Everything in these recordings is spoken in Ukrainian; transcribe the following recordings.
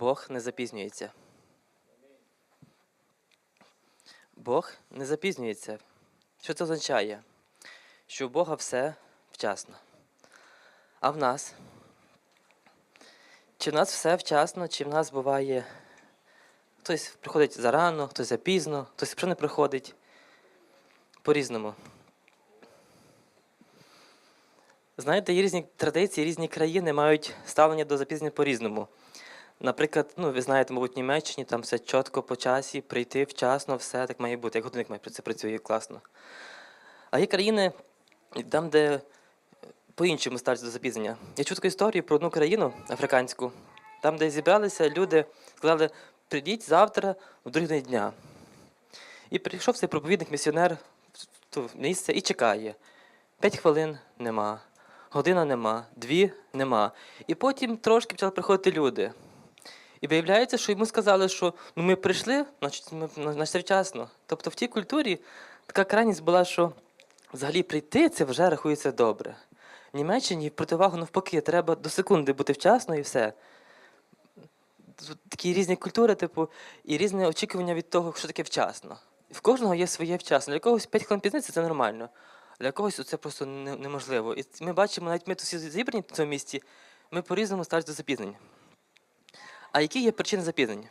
Бог не запізнюється. Бог не запізнюється. Що це означає? Що у Бога все вчасно. А в нас? Чи в нас все вчасно, чи в нас буває. Хтось приходить зарано, хтось запізно, хтось взагалі не приходить. По-різному. Знаєте, є різні традиції, різні країни мають ставлення до запізнення по-різному. Наприклад, ну, ви знаєте, мабуть, в Німеччині там все чітко по часі, прийти вчасно, все так має бути, як годинник має це працює класно. А є країни, там, де е, по-іншому ставляться до запізнення. Я чув таку історію про одну країну африканську, там, де зібралися люди, сказали, прийдіть завтра в другий день дня. І прийшов цей проповідник, місіонер в то місце і чекає. П'ять хвилин нема, година нема, дві нема. І потім трошки почали приходити люди. І виявляється, що йому сказали, що ну ми прийшли, значить, ми значить, вчасно. Тобто в тій культурі така крайність була, що взагалі прийти це вже рахується добре. В Німеччині противагу навпаки, треба до секунди бути вчасно і все. Такі різні культури, типу, і різне очікування від того, що таке вчасно. В кожного є своє вчасно. Для когось 5 хвилин пізниці це нормально. Для когось це просто неможливо. І ми бачимо, навіть ми тут всі зібрані в цьому місті, ми по-різному ставимося до запізнень. А які є причини запізнень?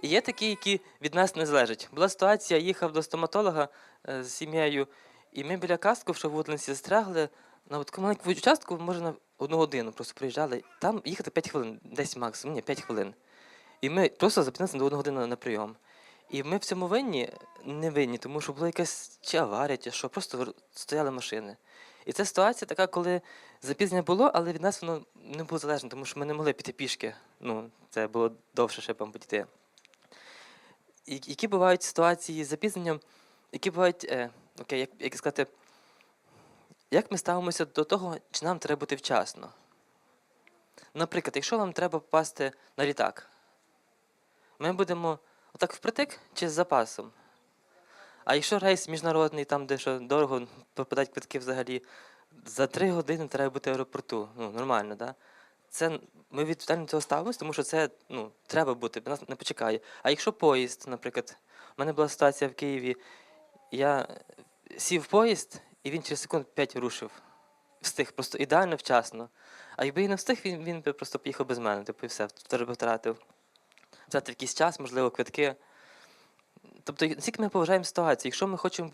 І є такі, які від нас не залежать. Була ситуація, я їхав до стоматолога е, з сім'єю, і ми біля кастку, в Шавудлинці, застрягли на таку маленьку участку, може на одну годину просто приїжджали. Там їхати 5 хвилин, десь максимум, ні, 5 хвилин. І ми просто запізнилися на одну годину на прийом. І ми в цьому винні не винні, тому що була якась чи аварія, чи що, просто стояли машини. І це ситуація така, коли запізнення було, але від нас воно не було залежно, тому що ми не могли піти пішки. Ну, це було довше б піти. І, які бувають ситуації з запізненням, які бувають, е, окей, як, як сказати, як ми ставимося до того, чи нам треба бути вчасно? Наприклад, якщо вам треба попасти на літак, ми будемо отак впритик чи з запасом. А якщо рейс міжнародний, там, де що дорого попадають квитки взагалі, за три години треба бути в аеропорту. Ну, нормально, так? Да? Це ми відповідально цього ставимося, тому що це ну, треба бути, нас не почекає. А якщо поїзд, наприклад, у мене була ситуація в Києві, я сів в поїзд, і він через секунд 5 рушив. Встиг, просто ідеально вчасно. А якби і не встиг, він, він би просто поїхав без мене, типу, і все, втратив. Втратив якийсь час, можливо, квитки. Тобто, наскільки ми поважаємо ситуацію, якщо ми хочемо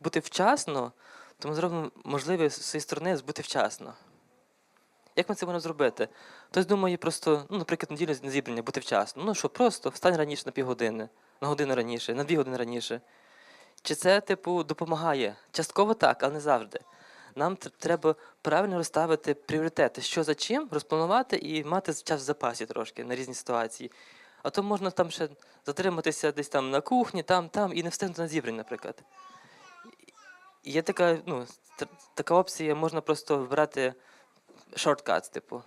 бути вчасно, то ми зробимо можливе з своєї сторони бути вчасно. Як ми це можемо зробити? Хтось думає просто, ну, наприклад, неділю на зібрання бути вчасно. Ну що, просто встань раніше на півгодини, на годину раніше, на дві години раніше. Чи це, типу, допомагає? Частково так, але не завжди. Нам треба правильно розставити пріоритети, що за чим, розпланувати і мати час в запасі трошки на різні ситуації. А то можна там ще затриматися десь там на кухні, там, там, і не встигнути на зібрання, наприклад. Є така, ну, така опція, можна просто вибрати шорткат, типу,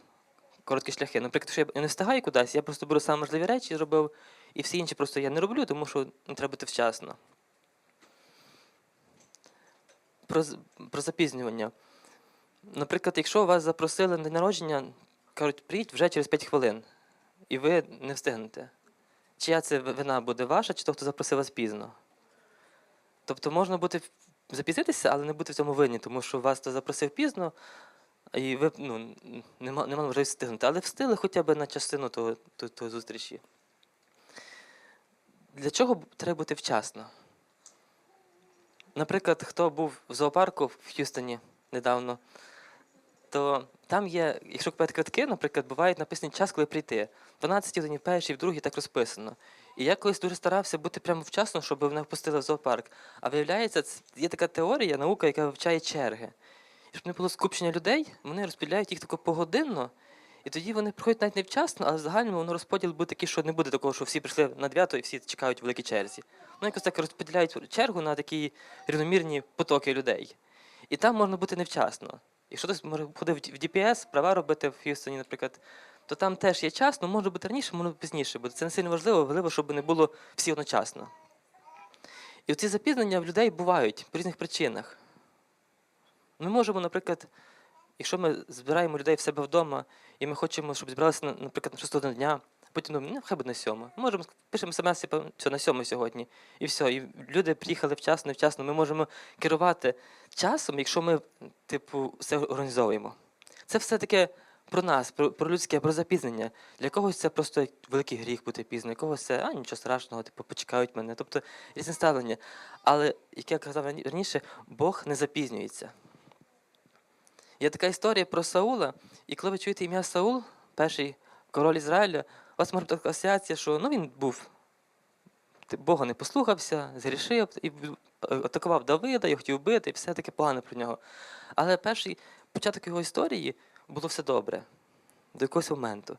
короткі шляхи. Наприклад, якщо я не встигаю кудись, я просто беру саме можливі речі, зробив, і всі інші просто я не роблю, тому що не треба бути вчасно. Про, про запізнювання. Наприклад, якщо вас запросили на день народження, кажуть, приїдь вже через 5 хвилин, і ви не встигнете. Чия це вина буде ваша, чи того, хто запросив вас пізно? Тобто можна бути запізнитися, але не бути в цьому винні, тому що вас хто запросив пізно, і ви ну, нема, нема можливості встигнути. Але встигли хоча б на частину того, того, того зустрічі. Для чого треба бути вчасно? Наприклад, хто був в зоопарку в Х'юстоні недавно, то там є, якщо купити квитки, наприклад, буває написаний час, коли прийти. 12 годині в першій, в другій так розписано. І я колись дуже старався бути прямо вчасно, щоб мене впустили в зоопарк. А виявляється, є така теорія, наука, яка вивчає черги. І щоб не було скупчення людей, вони розподіляють їх тако погодинно, і тоді вони приходять навіть не вчасно, але в загальному воно розподіл буде такий, що не буде такого, що всі прийшли на 9 і всі чекають в великій черзі. Ну, якось так розподіляють чергу на такі рівномірні потоки людей. І там можна бути невчасно. Якщо хтось може ходив в ДПС, права робити в Х'юстоні, наприклад, то там теж є час, але може бути раніше, може бути пізніше, бо це не сильно важливо, важливо, щоб не було всі одночасно. І ці запізнення в людей бувають по різних причинах. Ми можемо, наприклад, якщо ми збираємо людей в себе вдома, і ми хочемо, щоб зібралися, наприклад, на 6 годину дня, потім думаємо, ну, хай буде на сьому. Можемо пишемо смс, типу, все, на сьому сьогодні. І все. І люди приїхали вчасно, невчасно. Ми можемо керувати часом, якщо ми, типу, все організовуємо. Це все таке про нас, про, про людське, про запізнення. Для когось це просто великий гріх бути пізно, для когось це, а нічого страшного, типу, почекають мене. Тобто різне ставлення. Але, як я казав раніше, Бог не запізнюється. Є така історія про Саула, і коли ви чуєте ім'я Саул, перший король Ізраїля, вас може бути така асоціація, що ну, він був, Бога не послухався, згрішив і е, атакував Давида, і хотів вбити, і все таке погане про нього. Але перший початок його історії було все добре до якогось моменту.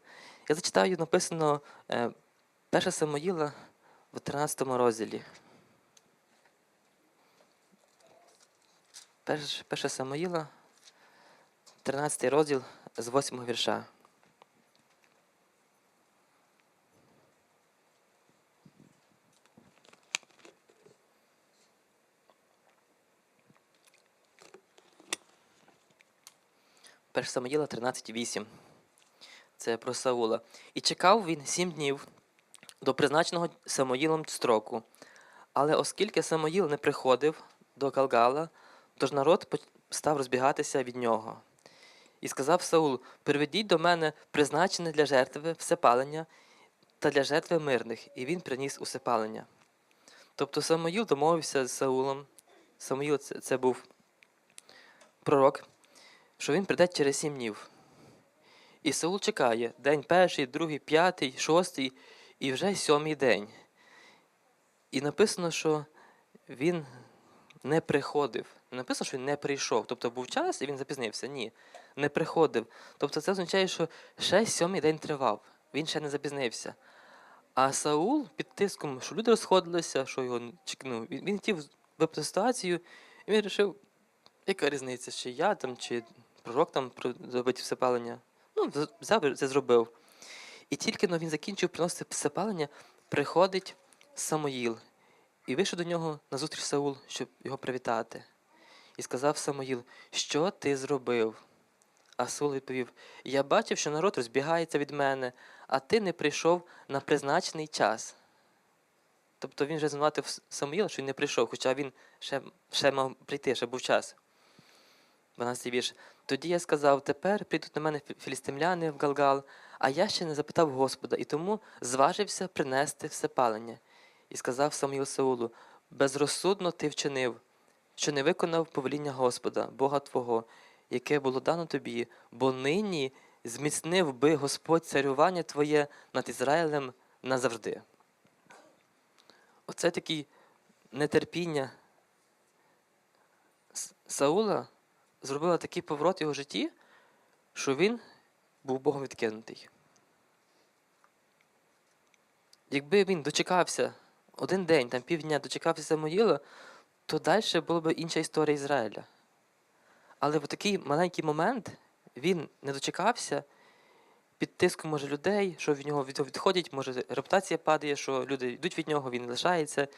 Я зачитаю, написано е, 1 Самоїла в 13 розділі. 1 Самоїла, 13 розділ з 8 вірша. Перше Самоїла 13.8. Це про Саула. І чекав він сім днів до призначеного Самоїлом строку. Але оскільки Самоїл не приходив до Галгала, тож народ став розбігатися від нього. І сказав Саул: Приведіть до мене призначене для жертви всепалення та для жертви мирних, і він приніс усепалення. Тобто Самоїл домовився з Саулом. Самоїл це, це був пророк, що він прийде через сім днів. І Саул чекає день перший, другий, п'ятий, шостий і вже сьомий день. І написано, що він не приходив. Не написано, що він не прийшов. Тобто був час і він запізнився. Ні, не приходив. Тобто це означає, що ще сьомий день тривав. Він ще не запізнився. А Саул під тиском, що люди розходилися, що його чекнув, він, хотів випити ситуацію, і він вирішив, яка різниця, чи я там, чи пророк там зробить всепалення. Ну, взяв це зробив. І тільки но він закінчив приносити всепалення, приходить Самоїл і вийшов до нього на зустріч Саул, щоб його привітати. І сказав Самоїл, що ти зробив? А Саул відповів: Я бачив, що народ розбігається від мене, а ти не прийшов на призначений час. Тобто він вже звинуватив С- Самуїла, що він не прийшов, хоча він ще, ще мав прийти, ще був час. 12 вірш. Тоді я сказав: тепер прийдуть на мене філістимляни в Галгал, а я ще не запитав Господа, і тому зважився принести всепалення. І сказав Самуїл Саулу: безрозсудно ти вчинив, що не виконав повеління Господа, Бога Твого, яке було дано тобі, бо нині зміцнив би Господь царювання Твоє над Ізраїлем назавжди. Оце такі нетерпіння Саула зробило такий поворот в його житті, що він був Богом відкинутий. Якби він дочекався один день, там півдня дочекався Самуїла, то далі була б інша історія Ізраїля. Але в такий маленький момент він не дочекався під тиском може людей, що від нього від- відходять, може репутація падає, що люди йдуть від нього, він лишається,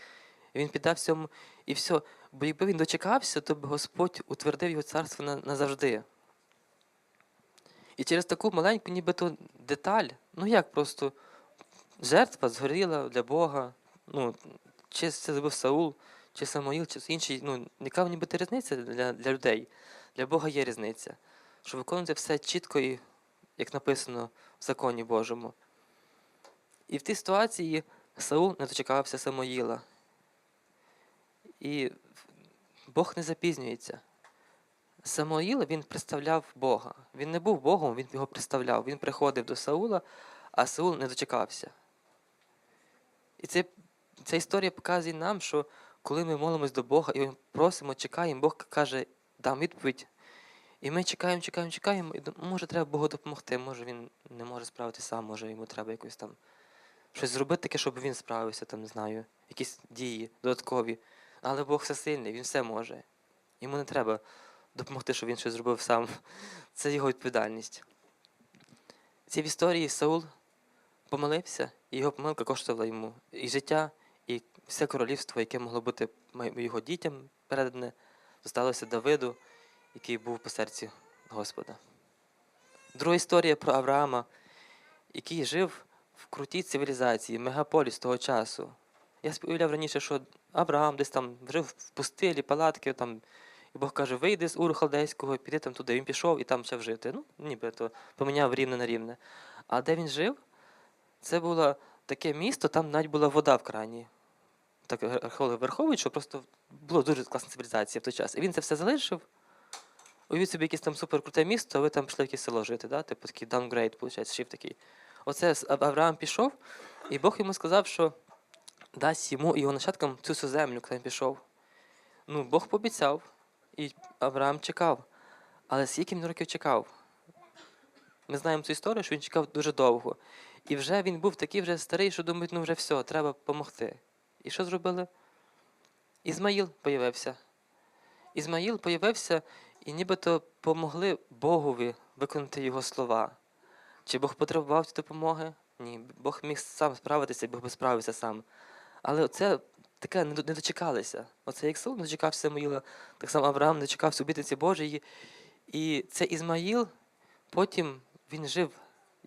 він піддав цьому і все. Бо якби він дочекався, то б Господь утвердив його царство назавжди. І через таку маленьку нібито деталь, ну як просто жертва згоріла для Бога, ну, чи це зробив Саул, чи Самоїл, чи інший, ну, яка нібито різниця для, для людей. Для Бога є різниця. Що виконувати все чітко і як написано в законі Божому. І в тій ситуації Саул не дочекався Самоїла. І Бог не запізнюється. Самоїл він представляв Бога. Він не був Богом, він його представляв. Він приходив до Саула, а Саул не дочекався. І це, ця історія показує нам, що коли ми молимось до Бога і просимо, чекаємо, Бог каже, дам відповідь. І ми чекаємо, чекаємо, чекаємо, і може треба Богу допомогти, може він не може справитися сам, може йому треба якось там щось зробити таке, щоб він справився, там, не знаю, якісь дії додаткові. Але Бог всесильний, він все може. Йому не треба допомогти, щоб він щось зробив сам. Це його відповідальність. Ці в історії Саул помилився, і його помилка коштувала йому і життя, і все королівство, яке могло бути його дітям передане, досталося Давиду, який був по серці Господа. Друга історія про Авраама, який жив в крутій цивілізації, мегаполіс того часу. Я уявляв раніше, що Авраам десь там жив в пустелі, палатки, там, і Бог каже, вийди з Уру Халдейського, піди там туди. Він пішов і там почав жити. Ну, ніби то поміняв рівне на рівне. А де він жив? Це було таке місто, там навіть була вода в крані. Так археологи враховують, що просто було дуже класна цивілізація в той час. І він це все залишив. Уявіть собі якесь там суперкруте місто, а ви там пішли в якесь село жити, да? типу такий даунгрейд, виходить, шиф такий. Оце Авраам пішов, і Бог йому сказав, що дасть йому і його нащадкам цю всю землю, коли він пішов. Ну, Бог пообіцяв, і Авраам чекав. Але скільки він років чекав? Ми знаємо цю історію, що він чекав дуже довго. І вже він був такий вже старий, що думають, ну вже все, треба допомогти. І що зробили? Ізмаїл появився. Ізмаїл появився і нібито помогли Богові виконати його слова. Чи Бог потребував цієї допомоги? Ні. Бог міг сам справитися, Бог би справився сам. Але це таке не до- не дочекалися. Оце як Саул не дочекався Самуїла, так само Авраам не дочекався обітниці Божої. І це Ізмаїл, потім він жив,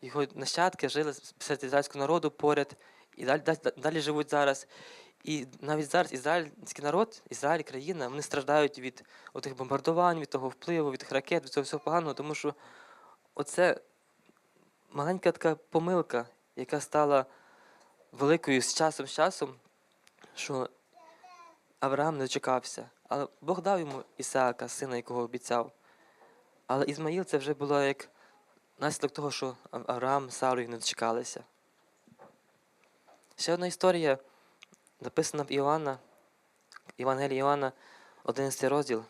його нащадки жили серед ізраїльського народу поряд, і далі, далі, далі живуть зараз. І навіть зараз ізраїльський народ, Ізраїль, країна, вони страждають від отих бомбардувань, від того впливу, від тих ракет, від цього всього поганого, тому що оце маленька така помилка, яка стала великою з часом з часом, що Авраам не дочекався. Але Бог дав йому Ісаака, сина, якого обіцяв. Але Ізмаїл це вже було як наслідок того, що Авраам Сарою не дочекалися. Ще одна історія написана в Іоанна, Євангелії Іоанна, 11 розділ.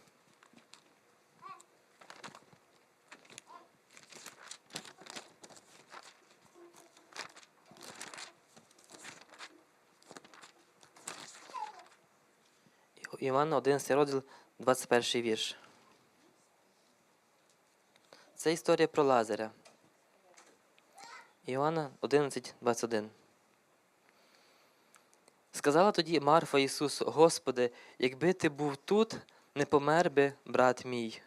Івана 11 розділ, 21 вірш. Це історія про Лазаря. Іоанна 11, 21. Сказала тоді Марфа Ісусу, Господи, якби ти був тут, не помер би брат мій.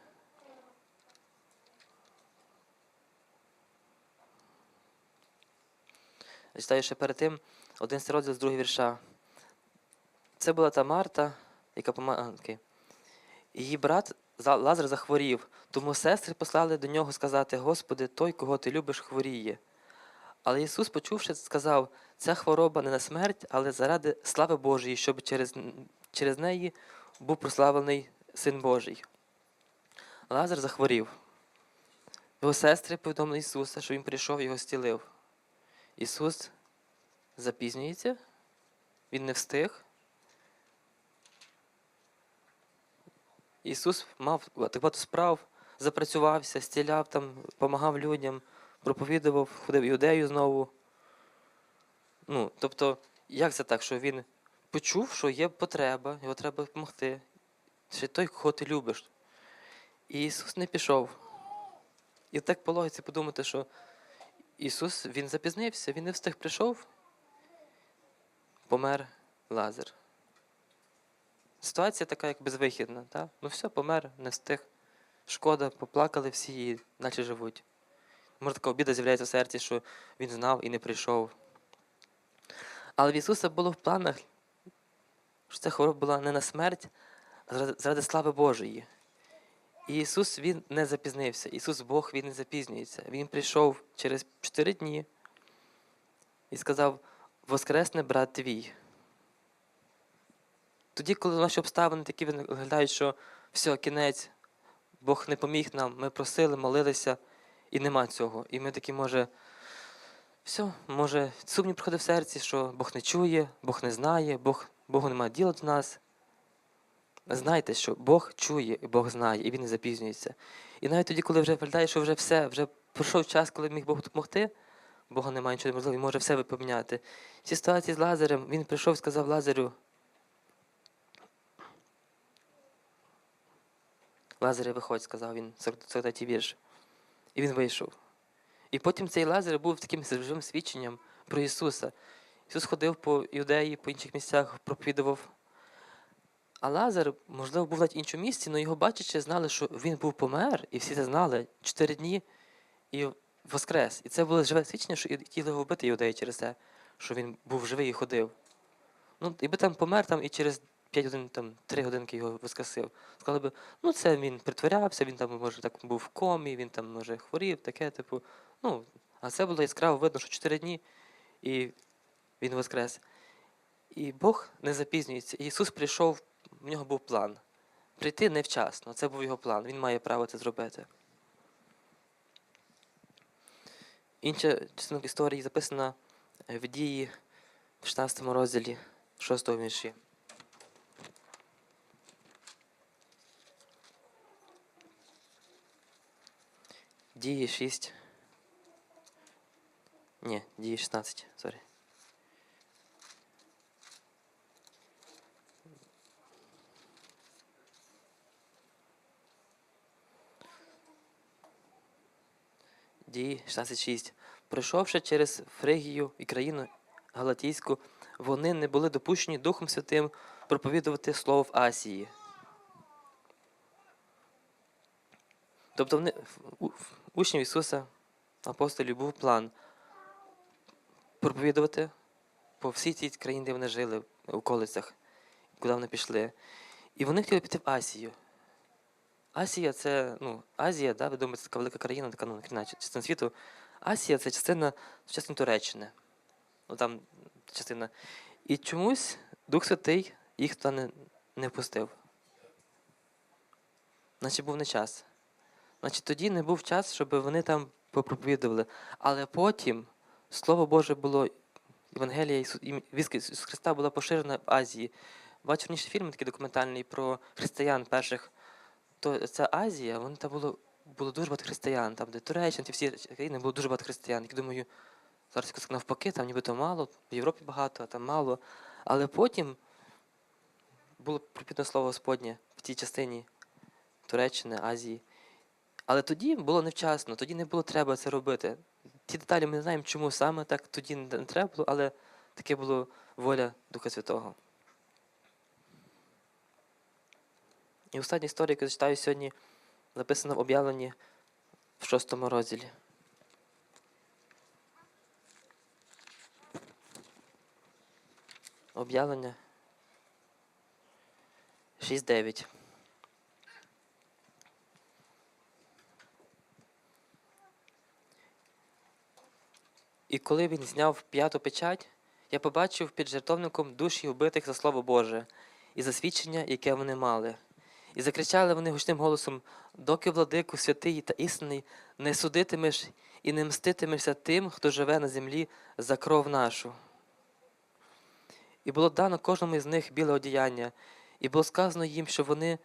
Читаю ще перед тим 11 розділ з другого вірша. Це була та Марта, яка помагала. Її брат За- Лазар захворів, тому сестри послали до нього сказати: Господи, той, кого ти любиш, хворіє. Але Ісус, почувши, сказав: ця хвороба не на смерть, але заради слави Божої, щоб через, через неї був прославлений Син Божий. Лазар захворів. Його сестри повідомили Ісуса, що Він прийшов і його зцілив. Ісус запізнюється, Він не встиг. Ісус мав так справ, запрацювався, стіляв там, допомагав людям, проповідував, ходив Іудею знову. Ну, тобто, як це так, що він почув, що є потреба, його треба допомогти. Ще той, кого ти любиш. І Ісус не пішов. І так по логіці подумати, що Ісус він запізнився, він не встиг прийшов, помер Лазар. Ситуація така, як безвихідна. Та? Ну все, помер, не встиг. Шкода, поплакали всі і далі живуть. Може, така обіда з'являється в серці, що він знав і не прийшов. Але в Ісуса було в планах, що ця хвороба була не на смерть, а заради, слави Божої. І Ісус Він не запізнився. Ісус Бог Він не запізнюється. Він прийшов через чотири дні і сказав: Воскресне брат твій. Тоді, коли наші обставини такі виглядають, що все, кінець, Бог не поміг нам, ми просили, молилися, і нема цього. І ми такі, може, все, може, сумнів приходить в серці, що Бог не чує, Бог не знає, Бог, Богу немає діла до нас. Знайте, що Бог чує, і Бог знає, і Він не запізнюється. І навіть тоді, коли вже виглядає, що вже все, вже пройшов час, коли міг Бог допомогти, Бога немає нічого неможливого, Він може все поміняти. В цій ситуації з Лазарем, він прийшов і сказав Лазарю, Лазаре, виходь, сказав він, 43 вірш. І він вийшов. І потім цей Лазар був таким живим свідченням про Ісуса. Ісус ходив по Юдеї, по інших місцях, проповідував. А Лазар, можливо, був навіть в іншому місці, але його бачачи, знали, що він був помер, і всі це знали чотири дні і воскрес. І це було живе свідчення, що хотіли вбити іудеї через те, що він був живий і ходив. Ну, якби там помер там і через 5 годин, там, 3 годинки його воскресив. Сказали би, ну це він притворявся, він там, може, так був в комі, він там, може, хворів, таке, типу. Ну, а це було яскраво видно, що 4 дні, і він воскрес. І Бог не запізнюється. Ісус прийшов, в нього був план. Прийти невчасно. Це був його план. Він має право це зробити. Інша частина історії записана е, в дії в 16 розділі 6 вірші. Дії 6. Ні, дії 16, сорі. Дії 16.6. Пройшовши через Фригію і країну Галатійську, вони не були допущені Духом Святим проповідувати слово в Асії. Тобто в- учнів Ісуса, апостолів, був план проповідувати по всій цій країні, де вони жили, в околицях, куди вони пішли. І вони хотіли піти в Асію. Асія це, ну, Азія, да, ви думаєте, така велика країна, така ну, частина світу. Асія це частина, частина Туреччини. Ну там частина. І чомусь Дух Святий їх туди не, не впустив. Значить, був не час. Значить, тоді не був час, щоб вони там попроповідували. Але потім Слово Боже було, Євангелія Ісу, Ісуса Христа була поширена в Азії. Бачив раніше фільм такий документальний про християн перших. То ця Азія, вон там було, було дуже багато християн, там, де Туреччина, ті всі країни було дуже багато християн. Я думаю, зараз якось навпаки, там нібито мало, в Європі багато, а там мало. Але потім було пропітне слово Господнє в тій частині Туреччини, Азії. Але тоді було невчасно, тоді не було треба це робити. Ті деталі ми не знаємо, чому саме так тоді не треба було, але таке було воля Духа Святого. І остання історія, яку я читаю сьогодні, записана в об'явленні в шостому розділі. Об'явлення 6.9. І коли він зняв п'яту печать, я побачив під жертовником душі вбитих за слово Боже і за свідчення, яке вони мали. І закричали вони гучним голосом: доки владику святий та істинний не судитимеш і не мститимешся тим, хто живе на землі за кров нашу. І було дано кожному із них біле одіяння, і було сказано їм, що вони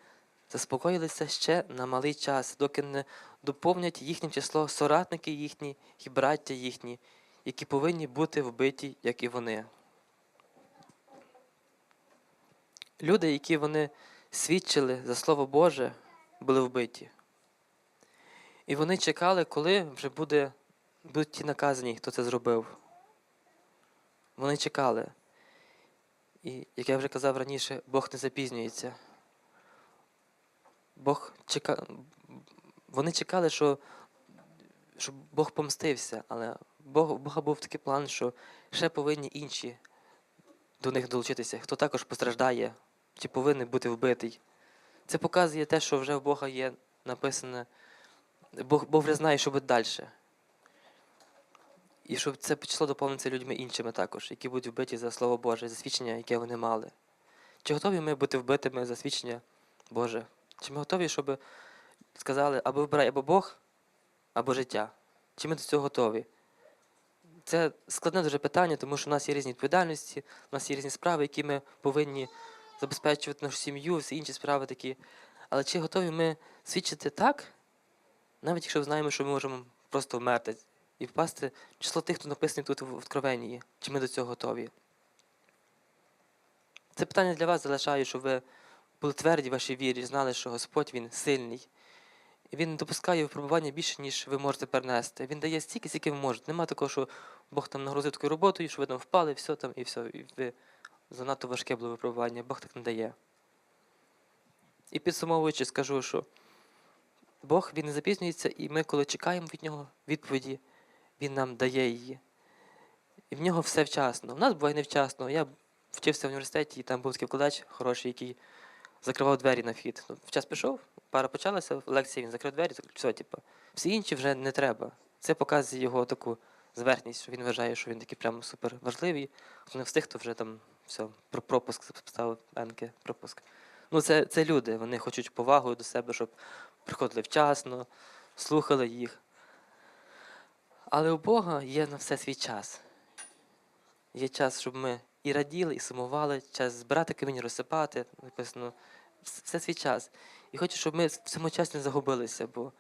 заспокоїлися ще на малий час, доки не доповнять їхнє число соратники їхні і браття їхні, які повинні бути вбиті, як і вони. Люди, які вони свідчили за Слово Боже, були вбиті. І вони чекали, коли вже буде, будуть ті наказані, хто це зробив. Вони чекали. І, як я вже казав раніше, Бог не запізнюється. Бог чека... Вони чекали, що, що Бог помстився, але Бог, Бога був такий план, що ще повинні інші до них долучитися, хто також постраждає, чи повинен бути вбитий. Це показує те, що вже в Бога є написане, Бог, Бог вже знає, що буде далі. І щоб це число доповниться людьми іншими також, які будуть вбиті за Слово Боже, за свідчення, яке вони мали. Чи готові ми бути вбитими за свідчення Боже? Чи ми готові, щоб сказали, або вибирай або Бог, або життя? Чи ми до цього готові? Це складне дуже питання, тому що в нас є різні відповідальності, у нас є різні справи, які ми повинні забезпечувати нашу сім'ю, всі інші справи такі. Але чи готові ми свідчити так, навіть якщо знаємо, що ми можемо просто вмерти і впасти в число тих, хто написаний тут в Откровенні, чи ми до цього готові? Це питання для вас залишаю, щоб ви були тверді в вашій вірі, знали, що Господь Він сильний. Він не допускає випробування більше, ніж ви можете перенести. Він дає стільки, скільки ви можете. Нема такого, що Бог там нагрузив такою роботою, що ви там впали, все там, і все, і ви занадто важке було випробування. Бог так не дає. І підсумовуючи, скажу, що Бог він не запізнюється, і ми, коли чекаємо від нього відповіді, Він нам дає її. І в нього все вчасно. У нас буває невчасно. Я вчився в університеті, і там був такий вкладач хороший, який закривав двері на вхід. Ну, час пішов, пара почалася, лекція, він закрив двері, все, типу. Всі інші вже не треба. Це показує його таку зверхність, що він вважає, що він такий прямо супер важливий. Хто не встиг, то вже там все, про пропуск поставив енки, пропуск. Ну, це, це люди, вони хочуть повагу до себе, щоб приходили вчасно, слухали їх. Але у Бога є на все свій час. Є час, щоб ми і раділи, і сумували, час збирати камінь, розсипати. Написано, вс- все свій час. І хочу, щоб ми в цьому часі не загубилися, бо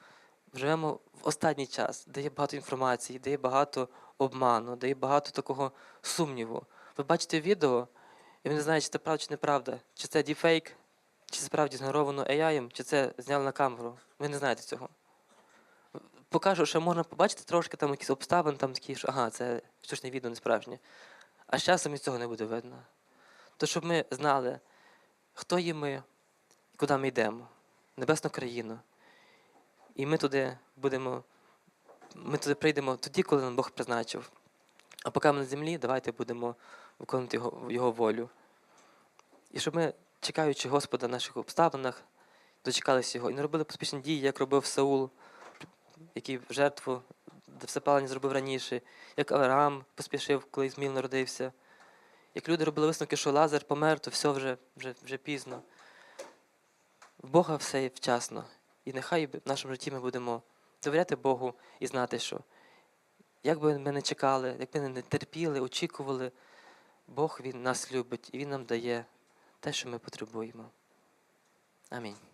живемо в останній час, де є багато інформації, де є багато обману, де є багато такого сумніву. Ви бачите відео, і ви не знаєте, чи це правда чи неправда, чи це діфейк, чи це справді згенеровано AI, чи це зняли на камеру. Ви не знаєте цього. Покажу, що можна побачити трошки там якісь обставини, там такі, що ага, це штучне відео не справжнє. А з часом і цього не буде видно. То щоб ми знали, хто є ми і куди ми йдемо, в небесну країну. І ми туди будемо, ми туди прийдемо тоді, коли нам Бог призначив. А поки ми на землі, давайте будемо виконувати його, його волю. І щоб ми, чекаючи Господа в наших обставинах, дочекалися його і не робили поспішні дії, як робив Саул, який жертву всепалення зробив раніше, як Авраам поспішив, коли Ізміл народився. Як люди робили висновки, що Лазар помер, то все вже, вже, вже пізно. В Бога все є вчасно. І нехай в нашому житті ми будемо довіряти Богу і знати, що як би ми не чекали, як би ми не терпіли, очікували, Бог Він нас любить і Він нам дає те, що ми потребуємо. Амінь.